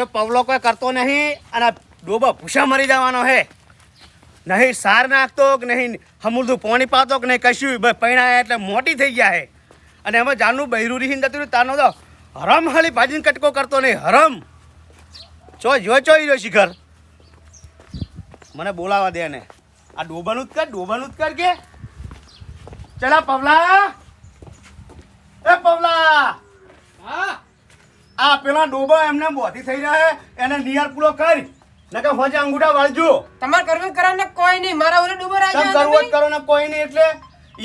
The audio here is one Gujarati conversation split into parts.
અલ્યા પવલો કોઈ કરતો નહીં અને ડોબો ભૂસા મરી જવાનો હે. નહીં સાર નાખતો કે નહીં હમુરદું પાણી પાતો કે નહીં કશું પૈણાયા એટલે મોટી થઈ ગયા હે. અને એમાં જાનનું બૈરું રીહીને જતું તાનો તો હરમ હાલી ભાજીને કટકો કરતો નહીં, હરમ. ચો જો ચો રહ્યો શિખર. મને બોલાવા દે ને આ ડોબાનું જ કર, ડોબાનું જ કર કે. ચલા, પવલા. એ, પવલા. હા? આ પેલા ડોબા એમને બોધી થઈ રહ્યા એને નિયર પૂરો કરી. નકે હોજે અંગૂઠા વાળજો. તમારે કરવું કરાવ ને કોઈ નહીં મારા ઓલે ડૂબો રાખ્યા કરવો કરો ને કોઈ નહીં એટલે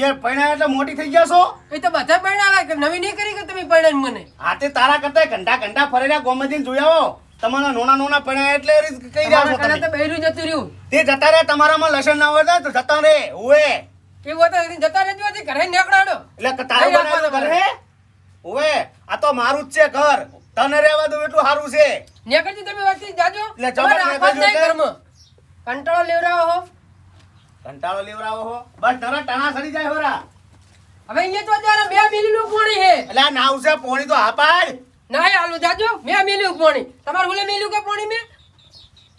એ પૈણા એટલે મોટી થઈ ગયા છો? એ તો બધા પરણાવે કે નવી નહીં કરી કે તમે પૈણા મને? હાથે તારા કરતા ઘંટા ઘંટા ફરેલા ગોમતીને જોઈ આવો. તમારા નોના નોના પૈણા એટલે કઈ રહ્યા છો તમે. તો બૈરું જતું રહ્યું. તે જતા રે તમારામાં લસણ ના હોય તો જતા રે ઓએ એવું તો જતા રહેજો હજી ઘરે નીકળાડો. એટલે તારું રાખવાનું ઘર? હે ઓએ આ તો મારું જ છે ઘર. તને રહેવા દઉં એટલું સારું છે. નીકળજો તમે વાંચી જાજો. એટલે તમારે જ નહીં કર્મ કંટાળો લેવરાવો હો. કંટાળો લેવરાવો હો. બસ તરા ટાણા સરી જાય હોરા હવે અહીંયા તો જરા બે મિલીનું પાણી હે એટલે નાવ છે પોણી તો હાપાડ ના હાલો જાજો. મેં મિલી પાણી. તમારે ઓલે મિલ્યું કે પાણી મે?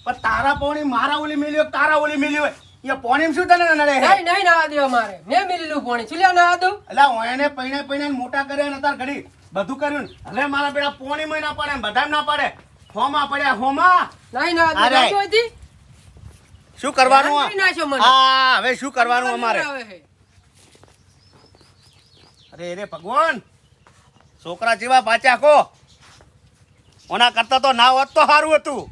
પણ તારા પોણી મારા ઓલી મિલ્યો તારા ઓલી મિલ્યો એ પોણી શું તને નડે હે? નહીં નહીં ના દેવા મારે મેં મિલેલું પાણી. ચૂલ્યા ના દઉં? એટલે ઓયને પૈણે પૈણે મોટા કર્યા ને તાર ઘડી. બધું કર્યું હવે મારા બેડા પોણી મહિના પડે બધા ના પડે. હોમા પડ્યા હોમા? નહીં ના. શું કરવાનું. હા હવે શું કરવાનું અમારે? અરે રે ભગવાન! છોકરા જેવા પાછા કો ઓના કરતા તો ના હોત તો સારું હતું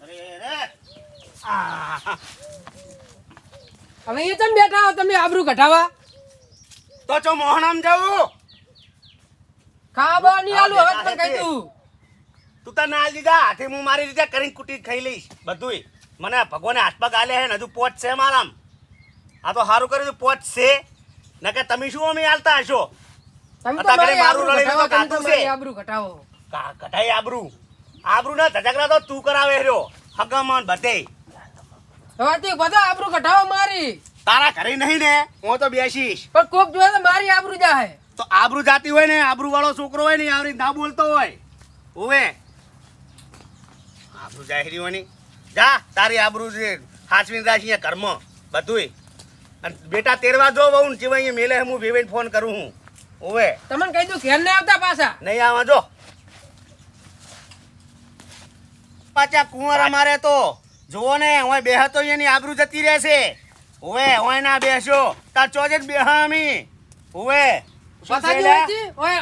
અરે રે આ હવે એ તમે બેઠા હો તમે આબરૂ કઢાવા તો ચો મોહનામ જાવ ખાવા આલું હવે તમે કહી દઉં. તું તો ના લીધા હાથે હું મારી રીતે કરીને કુટી ખાઈ લઈશ. બધુંય. મને ભગવાને હાથમાં ગાલે હે ને હજુ પોચ છે મારામ. આ તો સારું કર્યું પોચ છે. નકે તમે શું અમે હાલતા હશો? તમે તો મારી આબરૂ તો છે. આબરૂ કા કઢાઈ આબરૂ. આબરૂ ના ધજકરા તો તું કરાવે રહ્યો. હગમન બધે. હવે તે બધા આબરૂ કઢાવો મારી. તારા ઘરે નહીં ને હું તો બેસીશ. પણ કોક જોવે તો મારી આબરૂ જાહે. તો આબરૂ જાતી હોય ને આબરૂ વાળો છોકરો હોય ને આવરી ના બોલતો હોય. ઓવે આબરૂ જાહેરી હોય જા તારી આબરૂ છે હાચવીને રાખી કર્મ બધુંય. અને બેટા તેરવા જો વહુ જીવ અહીંયા મેલે હું વેવેન ફોન કરું હું ઓવે તમને કહી દઉં ઘેર નહીં આવતા પાછા. નહીં આવવા જો. પાછા કુંવર અમારે તો. જુઓ ને હું બેહતો એની આબરૂ જતી રહેશે ઓવે હું ના બેસો તાર ચોજે જ બેહા અમી. ઓવે? ઓય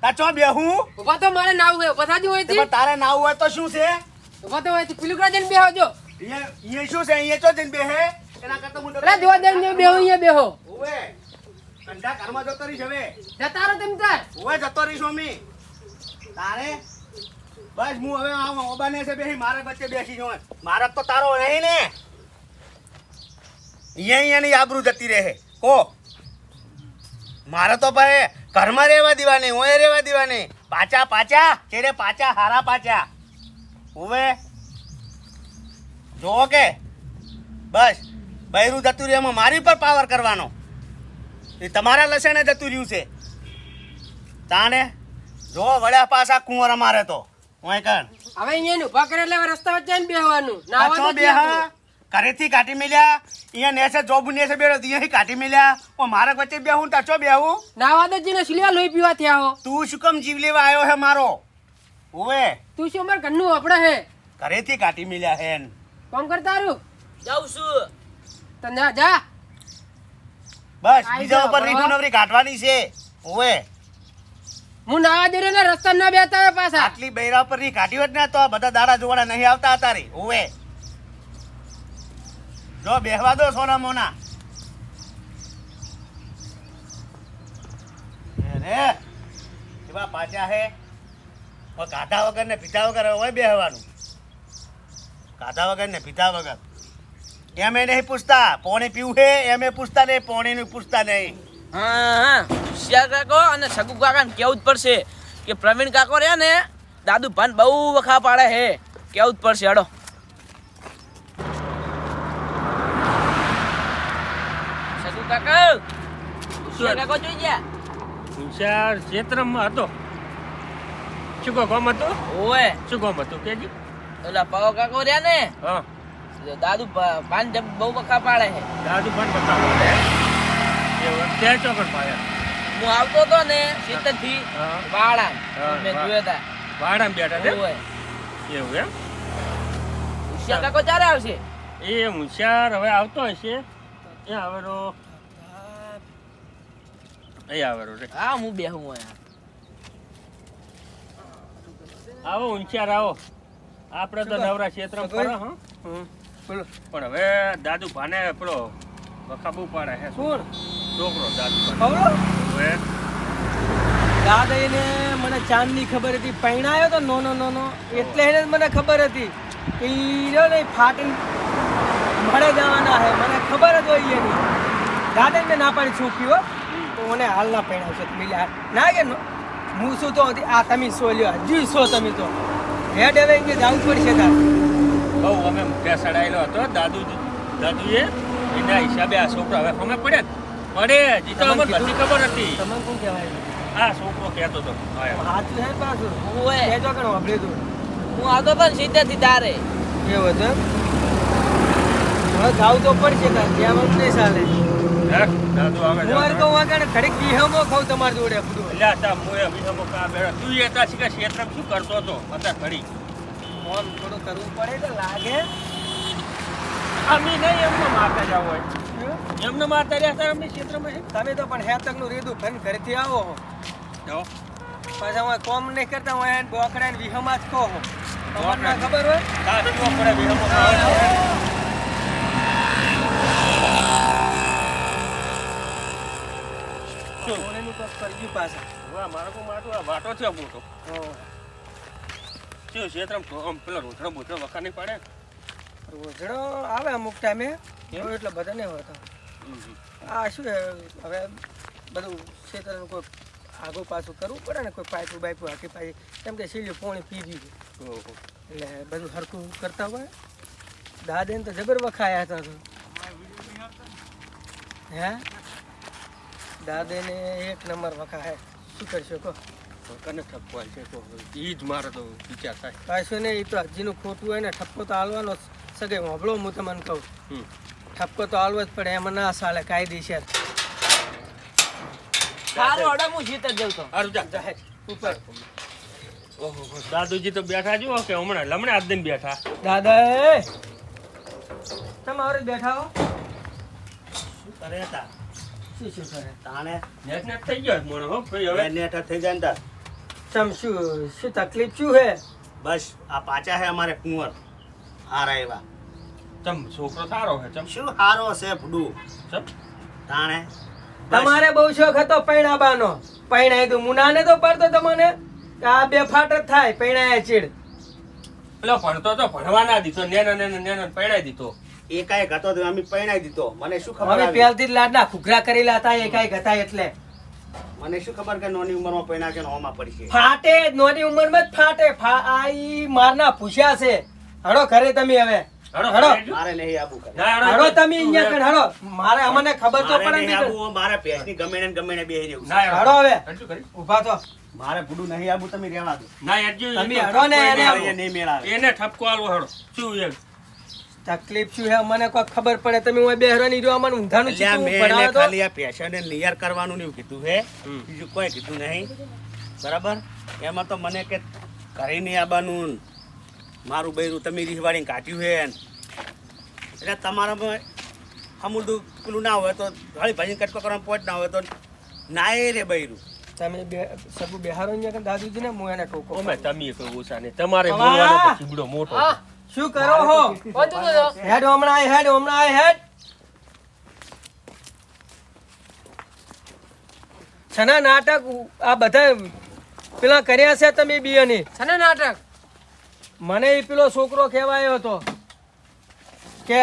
તાર ચો બેહું? ઊભા મારે નાવ હોય તે તો? શું છે? તો બેહો બેહે? બેહો બેહો. જતો રહીશ તમે તાર ઓવે જતો રહીશ અમી તારે બસ હું હવે આમ ઓબાને છે બેસી મારા વચ્ચે બેસી જો મારે તો તારો નહીં ને. અહીંયા એની આબરૂ જતી રહે. કો. મારે તો ભાઈ ઘરમાં રહેવા દેવાની ઓય રહેવા દેવાની. પાચા પાચા કેરે પાચા હારા પાચા ઓવે જોવો કે? બસ. બૈરું જતું રહ્યું એમાં મારી પર પાવર કરવાનો. એ તમારા લસણે જતું રહ્યું છે. તાને જો વળ્યા પાછા કુંવર અમારે તો. ઓય કણ હવે અહીંયા ઊભા કરે એટલે રસ્તા વચ્ચે બેહવાનું. બેહા. ઘરેથી કાઢી મેલ્યા. અહીંયા નેસે જોબ નેસે અહીંયાથી કાઢી મેલ્યા. ઓ મારા વચ્ચે બેહું તાચો બેહું? નાવા દો જીને સિલિયા લોહી પીવા થયા હો. તું શું કમ જીવ લેવા આવ્યો હે મારો? ઓવે. તું શું અમારે ઘરનું આપડે હે? ઘરેથી કાઢી મેલ્યા હે. કામ કર તારું? જાઉં છું. તો જા. બસ બીજા ઉપર બરાબર. રીખું નવરી કાઢવાની છે. ઓવે. હું નાવા દે ને રસ્તા ના બેતા હોય પાછા. આટલી બૈરા પરની કાઢી હોત ને તો આ બધા દાડા જોવાના નહીં આવતા હતા રે ઓવે જો બેહવા દો સોના મોના. રે એવા પાછા હે. ગાધા વગર ને પીતા વગર હોય બેહવાનું. કાઢા વગર ને પીતા વગર. એમ એ નહીં પૂછતા. પોણી પીવું હે, એમ એ પૂછતા નહીં પોણી નું પૂછતા નહીં. હા હોશિયાર કાકો અને સગુ કાકાને કહેવું જ પડશે કે પ્રવીણ કાકો રહ્યા ને દાદુ ભાન બહુ વખા પાડે હે. કહેવું જ પડશે હડો. સગુ કાકા હોશિયાર કાકો જોઈ ગયા. હોશિયાર ક્ષેત્રમાં હતો. શું કહો કોમ હતું? ઓએ શું કોમ હતું? કેજી. ઓલા પાવ કાકો રહ્યા ને હા. દાદુ ભાન બહુ વખા પાડે હે. દાદુ ભાન વખા પાડે. એવું ત્યાં ચોકડ પાયા હું આવતો હતો ને સિત્તેરથી વાળા મેં જોયા હતા ભાડામાં બેઠા છે? એવું એમ? હોશિયાર કાકો ક્યારે આવશે? એ હોશિયાર હવે આવતો હશે. એ આવેલો. એ આવેલો રે હા હું બેહું અહીંયા. આવો હોશિયાર આવો. આપણે તો નવરા ક્ષેત્રમાં ફરો હં? પણ હવે દાદુ ભાને પેલો વખાબુ પાડે હે કોણ? છોકરો દાદુ દાદાઈને મને ચાંદની ખબર હતી. પૈણાયો તો નોનો નોનો. એટલે એને મને ખબર હતી કે ઈરો ને ફાટી મળે જવાના હે. મને ખબર જ હોય એની. દાદા મેં ના પાડી હો. તો મને હાલ ના પૈણાવશે છે લ્યા ના કે નો હું શું તો હતી? આ તમે સો લ્યો. હજુ સો તમે તો. હેડ હવે કે જવું પડશે તાર. બહુ અમે મુખ્ય સડાયેલો હતો. દાદુ દાદુએ એના હિસાબે આ છોકરા હવે અમે પડે પડે જીતો તમને અમને બધી ખબર હતી તમને કોણ કહેવાય? આ છોકરો કહેતો હતો. હા, હાથ હે પાછું? ઓએ કહેજો કે વાપરે તું હું આવતો પણ ને સિત્તેરથી તારે એવું હતું? હવે ખાવું તો પડશે તાર ત્યાં મને નહીં ચાલે. હે? હું તા કા તું એ તા શું કરતો હતો? ઘડી. મોન થોડું કરવું પડે તો લાગે? અમી નહીં એમનો માથે જવું હોય. એમને મારતા રહ્યા હતા અમને ક્ષેત્રમાં હે? તમે તો પણ હેતકનું રીધું ફન ઘરેથી આવો હો. જો. પાછા હું કોમ નહીં કરતા હું એને બોકડા ને વિહમા જ કહો હો. તમને ના ખબર હોય? તા શું પડે વિહમો કરજ્યું પાછા. વાહ મારો કો માટો આ વાટો છે મોટો. હો. શું ક્ષેત્રમ કોમ આમ પેલો રોટડો બોટડો વખા નહીં પાડે? રોજડો આવે અમુક ટાઈમે. એવું એટલે બધા નહીં હોતો આ શું હવે બધું ક્ષેત્રનું કોઈ આગું પાછું કરવું પડે ને કોઈ પાઇપું બાઇપું હાકી પાછી કેમ કે સીલ્યું પોણી પી ગયું એટલે બધું હરખું કરતા હોય. દાદેને તો જબર વખાયા હતા તો. હે? દાદેને એક નંબર વખાય. શું કરશો કહો? કને ઠપવાય છે તો એ જ મારો તો વિચાર થાય. પાછું ને એ તો હજીનું ખોટું હોય ને ઠપકો તો હાલવાનો. સગે હોંભળો હું તમને કહું. ઠપકો તો હાલવો જ પડે એમાં ના સાલે કાયદેસર સારું અડે હું સિત્તેર જઉં તો. હારું જા. જાહેર ઉપર. ઓહો દાદુજી તો બેઠા જુઓ કે હમણાં લમણે આજ દિન બેઠા. દાદા એ! તમે આવડે બેઠા હો. કરે તા? શું શું કરે? તાણે નેટ નેટ થઈ ગયો મોણો હો ભાઈ હવે? નેટ થઈ જાય ને તમ શું શું તકલીફ શું હે? બસ આ પાછા હે અમારે કુંવર. હારા એવા ચમ છોકરો સારો છે ચમ. શું હારો છે ફૂડું ચમ. તાણે? તમારે બહુ શોખ હતો પૈણાબાનો. પૈણાય તું મુનાને તો પડતો તમને? કે આ બે ફાટ જ થાય પૈણાયા ચીડ. પેલો ભણતો તો ભણવાના દીધો નેનો નેનો નેનો પરણાઈ દીધો. એકાએક હતો તો અમે પરણાઈ દીધો. મને શું ખબર અમે પહેલથી જ લાડના ઘૂઘરા કરેલા હતા એકાઈ હતા એટલે. મને શું ખબર કે નોની ઉંમરમાં પૈણા છે નોમાં પડી છે? ફાટે નોની ઉંમરમાં જ ફાટે. ફા આ મારના પૂછ્યા છે. હડો ઘરે તમે હવે. હડો હડો. હડો મારે નહીં આબુ કરે હડો તમે અહીંયા કણ હડો મારે અમને ખબર તો પડે નહીં આબુ મારે ભેંસની ગમે ને ગમે ને બેહી રહેવું ના હડો હવે. ઊભા તો મારે ફૂડું નહીં આબુ તમે રહેવા દો. ના યાર તમે હડો ને એને નહીં મેળાવે. એને ઠપકો આલવો હડો શું એમ? તકલીફ શું છે મને કોઈ ખબર પડે. તમે હું બે હરાની રહ્યો? મને ઊંધાનું મેં તો ખાલી આ પેશન નિયર કરવાનું નહીં કીધું હે. બીજું કોઈ કીધું નહીં. બરાબર? એમાં તો મને કે ઘરે નહીં આવવાનું. મારું બૈરું તમે રીહવાડીને કાઢ્યું હે એટલે તમારામાં અમૂલદું પેલું ના હોય તો હળી ભાજી કટકો કરવાનું પોચ ના હોય તો નાય રે બૈરું. તમે બે સબુ બેહારો અહીંયા કણ દાદુજી ને હું એને ટોકો ઓમે તમે કોઈ ઓછા નહીં. તમારે બોલવાનો ચીબડો મોટો શું કરો હો? હેડ હમણાં આય હેડ હમણાં આય હેડ. છના નાટક આ બધા પેલા કર્યા છે તમે બિયાની છે ને નાટક? મને એ પેલો છોકરો કહેવાયો હતો કે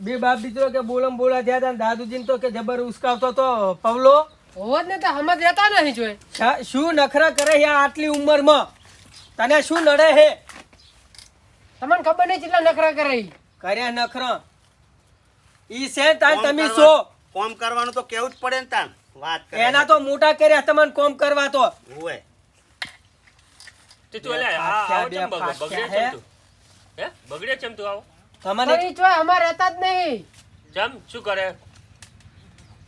બે બાપ દીકરો કે બોલમ બોલા થયા હતા ને દાદુજીને તો કે જબર ઉસકાવતો તો પવલો. હોવત ને તો સમજ રહેતા નહીં જોઈ શું નખરા કરે છે આટલી ઉંમરમાં? તને શું નડે હે? તમને ખબર નહીં કેટલા નખરા કરે કર્યા નખરા. ઈ છે તાન તમે છો કોમ કરવાનું તો કેવું જ પડે ને તાન? વાત કરે એના તો મોટા કર્યા તમને કોમ કરવા તો. હોય તે તું એટલે આવો ચમ બગડે ચમ તું. હે? બગડે ચમ તું આવો. તમને પણ ઈ રહેતા જ નહીં. ચમ શું કરે?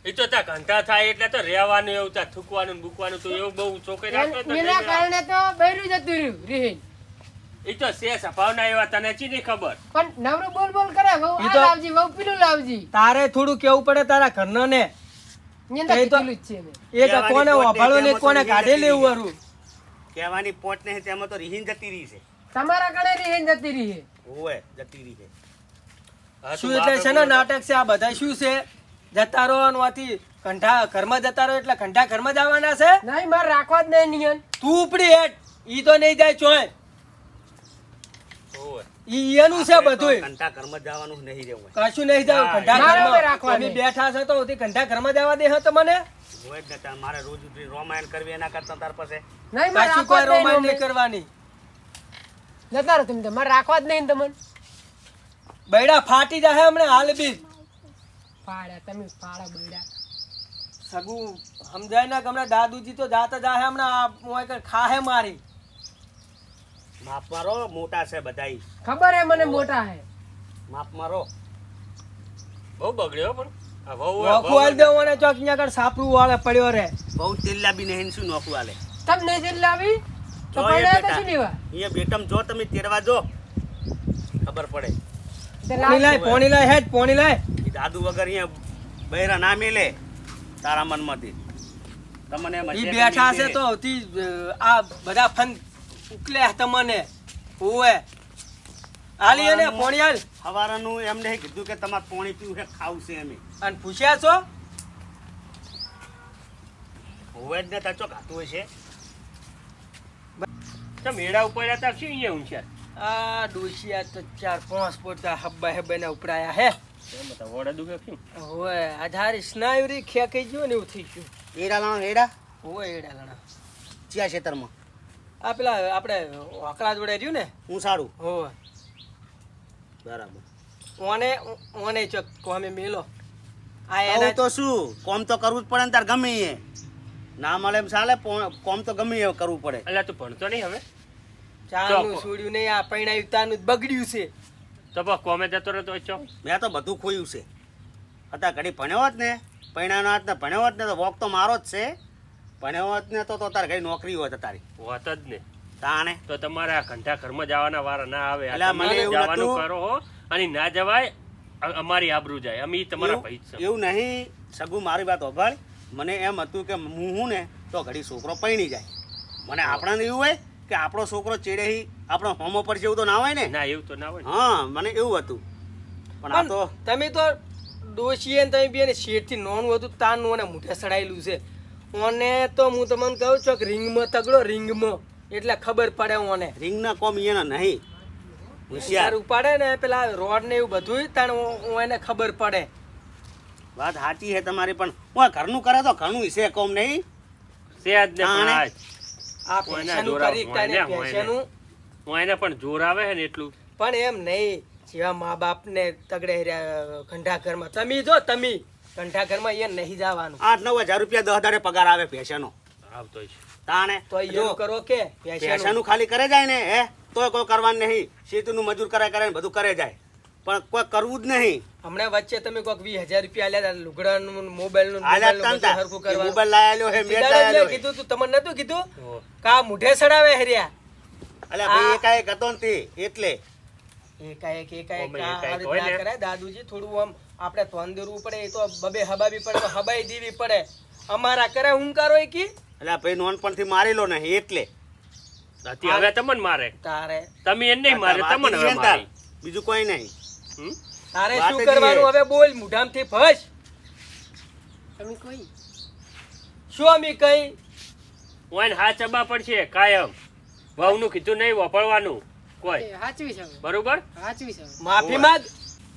એ તો ત્યાં ઘંટા થાય એટલે તો રહેવાનું એવું ત્યાં થૂકવાનું ને બૂકવાનું એવું બહુ ચોખ્ખાઈ રાખતો જ એના કારણે તો બૈરું જતું રહ્યું રીહીન. એ તો છે સ્વભાવના એવા તને ચી નહીં ખબર? પણ નવરું બોલ બોલ કરે વહુ આ લાવજી વહુ પેલું લાવજી. તારે થોડું કેવું પડે તારા ઘરનો ને એ તો- કોને વાભાળો ને કોને કાઢી લેવું હરું કહેવાની પોટ નહીં તેમાં તો રીહીન જતી રહી છે. તમારા કણે રીહીન જતી રહી છે. હોય જતી રહી છે. શું એટલે છે ને નાટક છે આ બધા શું છે? જતા રહો અને વાથી ઘંટા ઘરમાં જતા રહો એટલે કંઠા ઘરમાં જ આવવાના છે? નહીં મારે રાખવા જ નહીં નિયન. તું ઉપડી હેઠ ઈ તો નહીં જાય ચોય. હોવે. ઈ એનું છે બધું ઘંટા ઘરમાં જવાનું નહીં રહેવું કશું નહીં જાવ હા, ઘંટા મારે હવે ઘરમાં રાખવા બેઠા છો તો ઘંટા ઘરમાં જવા દે તો મને. હોય જ ને મારે રોજ ઉઠી રોમાયણ કરવી એના કરતા તાર પાસે. નહીં મારે કશું કોઈ જ નહીં નહીં કરવાની. જતા રહો તમે મારે રાખવા જ નહીં તમને. બૈડા ફાટી જાય હમણાં હાલ બી. ફાડ્યા તમે ફાડા બૈડા. સગું સમજાય ના હમણાં દાદુજી તો જાતા જાય હમણાં આ ખાહે મારી. માપ મારો મોટા છે બધાય. ખબર હે મને મોટા હે. માપ મારો. બહુ બગડ્યો પણ. વહુ હે, વખું વહુ આલી ચોક અહીંયા આગળ સાપરું વાળે પડ્યો રે. બહુ તેલ્લા નહીં શું નોખું આલે. તમને જે લાવી તો પડ્યા તો શું લેવા. અહીંયા બેટમ જો તમે તેરવા જો. ખબર પડે. પોણી લાય પોણી લાય હેડ પોણી લાય. દાદુ વગર અહીંયા બૈરા ના મેલે તારા મનમાંથી. તમને હશે બેઠા છે તો આ બધા ફન ઉકલે તમને. ઓવે આલી અને પોણી આલ હવારનું એમને કીધું કે તમારે પાણી પીવું છે ખાવું છે એમ. અને પૂછ્યા છો? હોવે જ ને તાચો ખાતું હશે તો મેળા ઉપર હતા શું અહીંયા ઊંચ્યા આ ડોશિયા તો ચાર પાંચ પોતા હબ્બા હેબ્બા ને ઉપડાયા હે. વડા દુખે શું ઓવે આધારી સ્નાયુરી ખેંકાઈ ગયો ને એવું થઈ ગયું. એડા લાણો એડા? ઓવે એડા લણા. ચિયા ખેતરમાં? આ પેલા આપણે હોકળા જોડે રહ્યું ને? હું સારું હો બરાબર. ઓને ઓને ચોક કોમે મેલો. આ એના તો શું? કોમ તો કરવું જ પડે ને તાર ગમે એ. ના મળે એમ ચાલે કોમ તો ગમે એ કરવું પડે. એટલે તું ભણતો નહીં હવે? ચાલુ. છોડ્યું નહીં આ પૈણા તાનું જ બગડ્યું છે. તો બસ કોમે જતો રહેતો હોય ચો મેં તો બધું ખોયું છે. અત્યારે ઘડી ભણ્યો જ ને પૈણાનો હાથ ને ભણ્યો જ ને તો વોક તો મારો જ છે. ભણ્યો હોત ને તો તો તારે કઈ નોકરી હોત તારી. હોત જ ને. તાણે? તો તમારે આ ઘંટા ઘરમાં જવાના વારા ના આવે. એટલે મને જવાનું કરો હો. અને ના જવાય અમારી આબરૂ જાય. અમે તમારા એવું- ભાઈ છે એવું નહીં. સગુ મારી વાત ઓભાળ મને એમ હતું કે હું હું ને તો ઘડી છોકરો પૈણી જાય. મને આપણાને એવું હોય કે આપણો છોકરો ચેડે આપણો હોમો પર જેવું તો ના હોય ને? ના એવું તો ના હોય હા મને એવું હતું. પણ આ તો તમે તો ને તમે બે શેઠથી નોનું હતું તાનું અને મૂઠે સડાયેલું છે. ઓને તો હું તમને કહું છું કે રિંગમાં તગડો રિંગમાં. એટલે ખબર પડે ઓને. રિંગના કોમ એના નહીં. હોશિયાર. ઉપાડે ને પેલા રોડ ને એવું બધું તાણ એને ખબર પડે. વાત સાચી છે તમારી પણ હું આ ઘરનું કરે તો ઘરનું છે કોમ નહીં? છે જ ને આ દોરાવ, કરી તાને. હું એને પણ જોર આવે છે ને એટલું. પણ એમ નહીં જેવા મા બાપને તગડે ખંડા ઘંટા ઘરમાં. તમે જો તમે. ઘરમાં એ નહીં જવાનું. આઠ નવ હજાર રૂપિયા દસ હજારે પગાર આવે પૈસાનો આવતો તાણે તો જો કરો કે પૈસાનું પૈસાનું ખાલી કરે જાય ને હે? તો કોઈ કરવાનું નહીં. શેતીનું મજૂર કરે કરે બધું કરે જાય. પણ કોઈ કરવું જ નહીં. હમણાં વચ્ચે તમે કોઈક વીસ હજાર રૂપિયા આલ્યા હતા લુગડાનું મોબાઈલનું તાન કરવાનું. મોબાઈલ લાયેલો હે મેં લાયેલો કીધું તું તમને નતું કીધું? કા મુઢે સડાવે હર્યા? અલ્યા ભાઈ એકાએક હતો ને તે એટલે. એકાએક એકાએક. કરાય દાદુજી થોડું આમ આપણે તોન દેવું પડે એ તો બબે હબાવી પડે તો હબાઈ દેવી પડે. અમારા કરે હું કરો એ કી? એટલે ભાઈ નોનપણથી મારેલો ને એટલે. હવે તમને મારે. તારે. તમે એને નહીં મારે તમને હવે. મારી. બીજું કોઈ નહીં. તારે શું કરવાનું? હવે બોલ મુઢામથી ફસ. તમે કોઈ? શું અમે કઈ? હું હા ચબા પડશે કાયમ. વહુનું કીધું નહીં વપરવાનું કોઈ. હાચવી છે બરોબર? હાચવી છે માફી માંગ.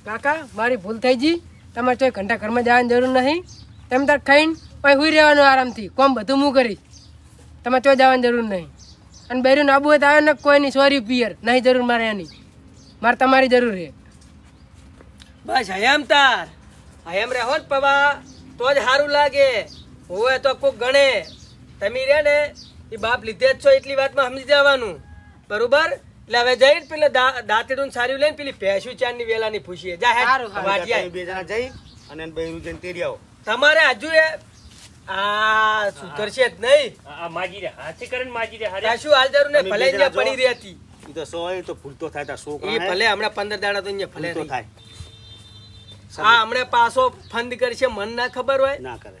કાકા, મારી ભૂલ થઈ ગઈ. તમારે ચોય ઘંટા ઘરમાં જવાની જરૂર નહીં. તમે તાર ખાઈને પછી હુઈ રહેવાનું આરામથી. કોમ બધું હું કરીશ તમારે ચોય જવાની જરૂર નહીં. અને બેરું આબુ હોય તો આવે ને કોઈ નહીં સોરી પિયર. નહીં જરૂર મારે એની. મારે તમારી જરૂર છે. બસ હયામ તાર. હયામ રહો ને પવા. તો જ સારું લાગે. હોય તો કોક ગણે. તમે રે ને, એ બાપ લીધે જ છો એટલી વાતમાં સમજી જવાનું. બરોબર? એટલે હવે જઈને પેલા દાંતડું ને સાર્યું લઈને પેલી ભેંસું વેલા ની પૂછીએ. જા. તમે બે જણા જઈ અને બૈરું જઈને તેડી આવો. તમારે હજુ એ આ સુધરશે જ નહીં. આ આ માજી રે હાથી કરીને માજી રે હારે. શું હાલ ને ભલે અહીંયા પડી રહી હતી. ઈ તો સો તો ભૂલ થાય તાર છોકરા એ ભલે હમણાં પંદર દાડા તો અહીંયા ભલે તો થાય. હા હમણાં પાછો ફંદ કરશે મન ના ખબર હોય? ના કરે.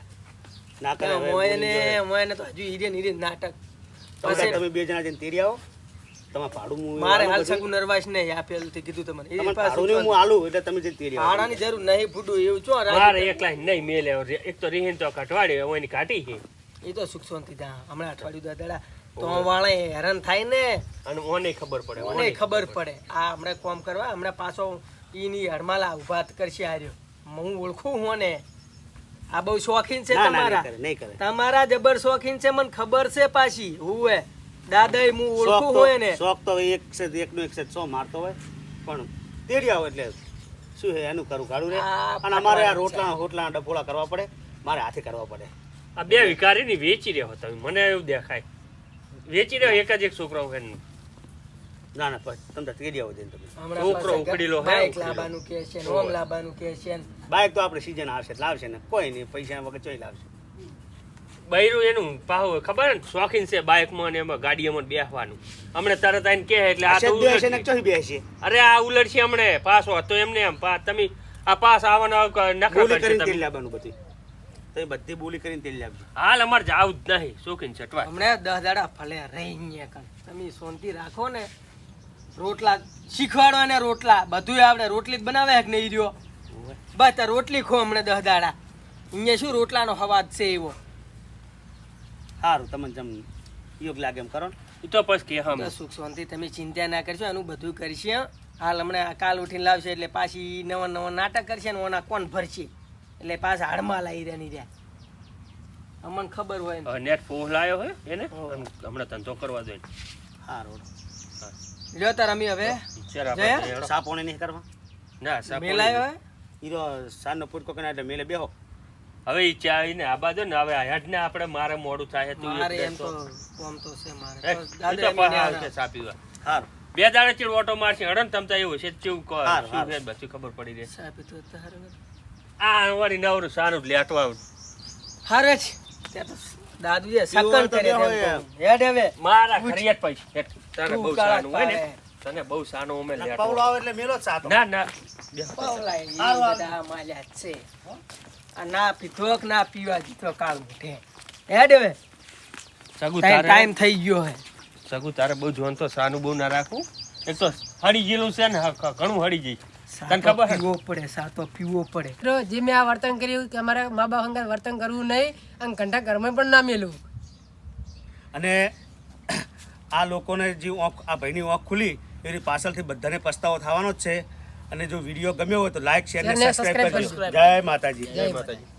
ના કરે હવે મોય ને જાય. મોય ને તો હજુ હીરે ને નાટક તમે બે જણા જઈને તેડી આવો. તમારે ભાડું હું મારે હાલ આલું નરવાશ ને આપેલું તે કીધું તમને. એ પાછું હું આલું એટલે તમે તેડી આવો ભાડાની જરૂર નહીં ફૂટું એવું ચો મારે એકલા નહીં મેલે. એક તો રીહીન તો કટવાડે એની કાઢી છે. એ તો સુખ શાંતિ જા હમણાં અઠવાડિયું દા દાડા. તો વાળે હેરાન થાય ને. અને ઓને ખબર પડે ઓને ખબર પડે. આ હમણાં કોમ કરવા હમણાં પાછો ઈની હડમાલા ઊભા કરશે આર્યો હું ઓળખું હું ને આ બહુ શોખીન છે તમારા. કરે નહીં કરે. તમારા જબર શોખીન છે મને ખબર છે પાછી હુંએ દાદા હું ઓળખું તો હોય ને. શોખ તો એક છે એકનો એક છે સો મારતો હોય. પણ તેડી હોય એટલે શું છે એનું કરું કાઢું રે. અને અમારે આ રોટલા હોટલા ડફોળા કરવા પડે મારે હાથે કરવા પડે. આ બે વિકારી ની વેચી રહ્યો તમે મને એવું દેખાય. વેચી રહ્યો એક જ એક છોકરો હોય ના. ના પણ તમે તો હોય આવો તમે. છોકરો હે, બાઈક લાવવાનું કે છે ને લાવવાનું કે છે બાઈક તો આપણે સીઝન આવશે એટલે લાવશે ને. કોઈ નહીં પૈસા વગર ચોઈ લાવશે. બૈરું એનું પાહુ ખબર ને? શોખીન છે બાઇકમાં ને એમાં ગાડીઓમાં બેસવાનું હમણે તરત આઈને કહે એટલે આ તો ઉલટશે. અરે આ ઉલટશે હમણે. પાછો તો એમને એમ પા તમે આ પાસ આવવાનો નખરા બોલી કરશે તમે. તેલ લાવવાનું બધી તો બધી બોલી કરીને તેલ લાવજો. હાલ અમારે જાવું જ નહીં. શોખીન છટવા હમણે દસ દાડા ફલે રહી તમે શાંતિ રાખો ને. રોટલા શીખવાડો ને રોટલા. બધું આવડે રોટલી જ બનાવે કે નહીં રહ્યો? બસ રોટલી ખો હમણાં દસ દાડા. અહીંયા શું રોટલાનો હવાજ છે એવો? સારું તમને જમ યોગ લાગે એમ કરો ને. તો પછી કે હમ. સુખ શાંતિ તમે ચિંતા ના કરશો આનું બધું કરશે હાલ હમણાં આ કાલ ઉઠીને લાવશે એટલે પાછી નવા નવા નાટક કરશે ને ઓના કોણ ભરશે. એટલે પાછા હાડમાં લાવી રહ્યા રહ્યા. અમને ખબર હોય નેટ ફોન લાયો હોય એને? હમણાં ધંધો કરવા દે. સારું લ્યો તાર અમે હવે. સાપોણે નહીં કરવા? ના સાપો મેલાયો હોય હીરો સાંજનો પૂટકો કરીને એટલે મેલે બેહો. હવે ઈ ને આ બાજુ ને હવે હેડ ને આપણે મારે મોડું થાય. તું મારે એમ તો કોમ તો છે મારે. દાદા આના- આવશે ચા પીવા. બે દાડે ચીડ ઓટો મારશે. હડન તમ તો એવું છે ચીવ કો શું હારું. છે બધું ખબર પડી રહે. સાપી એ તો તારું આ વળી નવરું સારું લેટવા હારે છે તે તો દાદુ એ સકન કરે કહું. હેડ હવે. મારા ખરિયત પૈસા. તને બહુ સારું હોય ને. તને બહુ સાનો અમે અને લેટવા. આવે એટલે મેલો સાતો ના ના. પાવલા એ હારું, હારું. બધા માલ્યા છે. આ ના પીધો કે ના પીવા દીધો કાળ ઉઠે. હે દેવે? સગુ તારે ટાઈમ થઈ ગયો હે. સગુ તારે બહુ જોન તો સાનું બહુ ના રાખું એક તો હળી ગયેલું છે ને ઘણું હળી જઈ તને ખબર પીવો પડે સાતો પીવો પડે. મિત્રો જે મેં આ વર્તન કર્યું કે અમારા મા બાપ અંગત વર્તન કરવું નહીં અને ઘંટા ઘરમાં પણ ના મેલું. અને આ લોકોને જે ઓંખ આ ભાઈની ઓંખ ખુલી એની પાછળથી બધાને પસ્તાવો થવાનો જ છે. અને જો વીડિયો ગમ્યો હોય તો લાઈક શેર અને સબસ્ક્રાઈબ કરજો. જય માતાજી. જય માતાજી.